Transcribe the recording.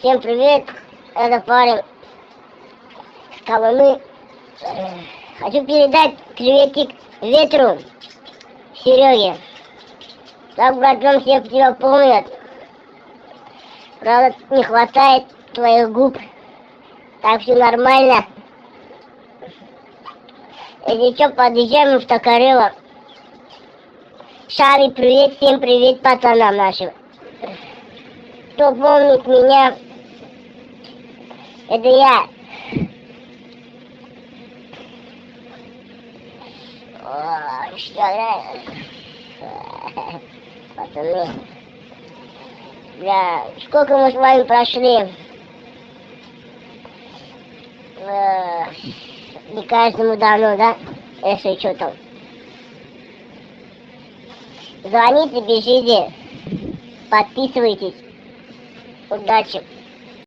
Всем привет, это парень с Колымы. Э, Хочу передать приветик ветру, Сереге. Так, братан, всех тебя помнят. Правда, не хватает твоих губ. Так все нормально. Если что, подъезжаем в Токарево. Шари, привет, всем привет пацанам нашим. Кто помнит меня, это я. О, что, да? Пацаны. Бля, сколько мы с вами прошли? Не каждому дано, да? Если что там. Звоните, пишите, подписывайтесь. Удачи!